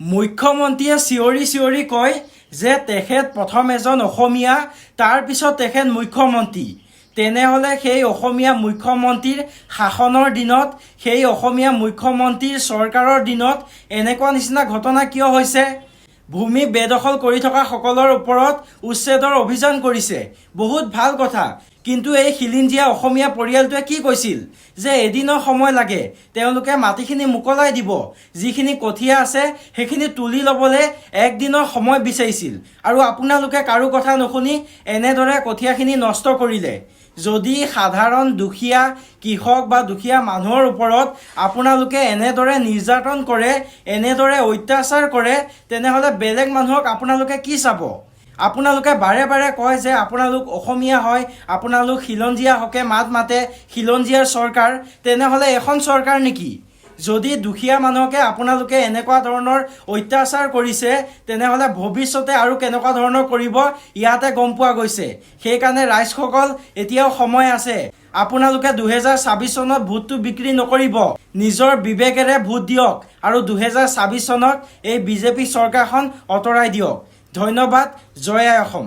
মুখ্যমন্ত্ৰীয়ে চিঞৰি চিঞৰি কয় যে তেখেত প্ৰথম এজন অসমীয়া তাৰপিছত তেখেত মুখ্যমন্ত্ৰী। তেনেহ'লে সেই অসমীয়া মুখ্যমন্ত্ৰীৰ শাসনৰ দিনত, সেই অসমীয়া মুখ্যমন্ত্ৰীৰ চৰকাৰৰ দিনত এনেকুৱা নিচিনা ঘটনা কিয় হৈছে? ভূমি বেদখল কৰি থকা সকলৰ ওপৰত উচ্ছেদৰ অভিযান কৰিছে। বহুত ভালো কথা। কিন্তু এই শিলিঞ্জীয়া অসমীয়া পৰিয়ালটোৱে কি কৈছিল? যে এদিনৰ সময় লাগে তেওঁলোকে মাটিখিনি মোকলাই দিব। যিখিনি কঠীয়া আছে সেইখিনি তুলি ল'বলৈ একদিনৰ সময় বিচাৰিছিল। আৰু আপোনালোকে কাৰো কথা নুশুনি এনেদৰে কঠীয়াখিনি নষ্ট কৰিলে। যদি সাধাৰণ দুখীয়া কৃষক বা দুখীয়া মানুহৰ ওপৰত আপোনালোকে এনেদৰে নিৰ্যাতন কৰে এনেদৰে অত্যাচাৰ কৰে তেনেহ'লে বেলেগ মানুহক আপোনালোকে কি চাব? আপোনালোকে বাৰে বাৰে কয় যে আপোনালোক অসমীয়া হয়, আপোনালোক খিলঞ্জীয়া হকে মাত মাতে, খিলঞ্জীয়াৰ চৰকাৰ, তেনেহ'লে এখন চৰকাৰ নেকি? যদি দুখীয়া মানুহকে আপোনালোকে এনেকুৱা ধৰণৰ অত্যাচাৰ কৰিছে, তেনেহ'লে ভৱিষ্যতে আৰু কেনেকুৱা ধৰণৰ কৰিব, ইয়াতে গম পোৱা গৈছে। সেইকাৰণে ৰাইজসকল, এতিয়াও সময় আছে। আপোনালোকে দুহেজাৰ ছাব্বিছ চনত ভোটটো বিক্ৰী নকৰিব। নিজৰ বিবেকেৰে ভোট দিয়ক আৰু দুহেজাৰ ছাব্বিছ চনত এই বিজেপি চৰকাৰখন আঁতৰাই দিয়ক। ধন্যবাদ জয় অসম।